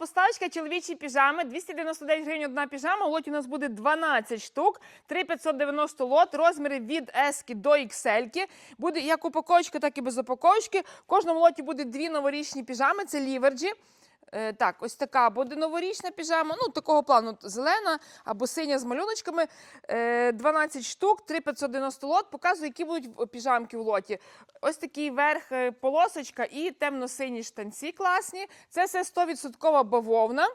поставочка чоловічі піжами. 299 гривень одна піжама. Лоті у нас буде 12 штук, 3590 лот, розміри від S до XL. Буде як упаковочка, так і без упаковочки. В кожному лоті буде дві новорічні піжами, це ліверджі. Е, Так, ось така або новорічна піжама, ну такого плану зелена або синя з малюночками. Е, 12 штук, 3590 лот. Показую, які будуть піжамки в лоті. Ось такий верх е, полосочка і темно-сині штанці класні. Це все 100% бавовна.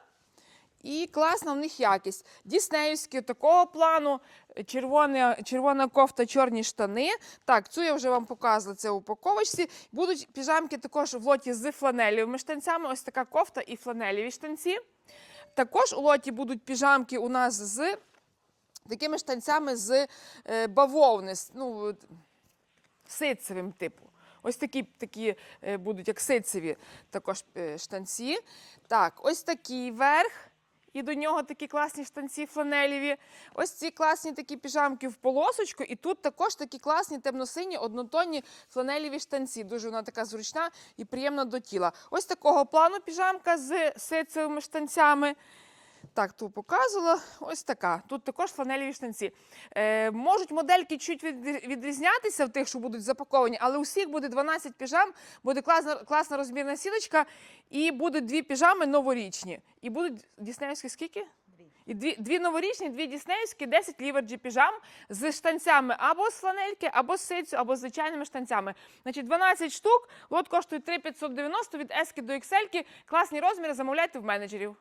І класна в них якість. Діснеївські такого плану, червона, червона кофта, чорні штани. Так, цю я вже вам показувала, це в упаковочці. Будуть піжамки також в лоті з фланелевими штанцями. Ось така кофта і фланелеві штанці. Також у лоті будуть піжамки у нас з такими штанцями з е, бавовни, ну, ситцевим типу. Ось такі, такі е, будуть, як ситцеві також е, штанці. Так, ось такий верх. І до нього такі класні штанці фланеліві. Ось ці класні такі піжамки в полосочку. І тут також такі класні темно-сині однотонні фланеліві штанці. Дуже вона така зручна і приємна до тіла. Ось такого плану піжамка з ситцевими штанцями. Так, тут показувала. Ось така. Тут також фланелеві штанці. Е, можуть модельки чуть відрізнятися в тих, що будуть запаковані, але у всіх буде 12 піжам, буде класна, класна розмірна сіточка, і будуть дві піжами новорічні. І будуть діснеївські скільки? І дві, дві новорічні, дві діснеївські, 10 ліверджі піжам з штанцями або з фланельки, або з ситцю, або з звичайними штанцями. Значить, 12 штук, лот коштує 3,590 від S до XL. Класні розміри, замовляйте в менеджерів.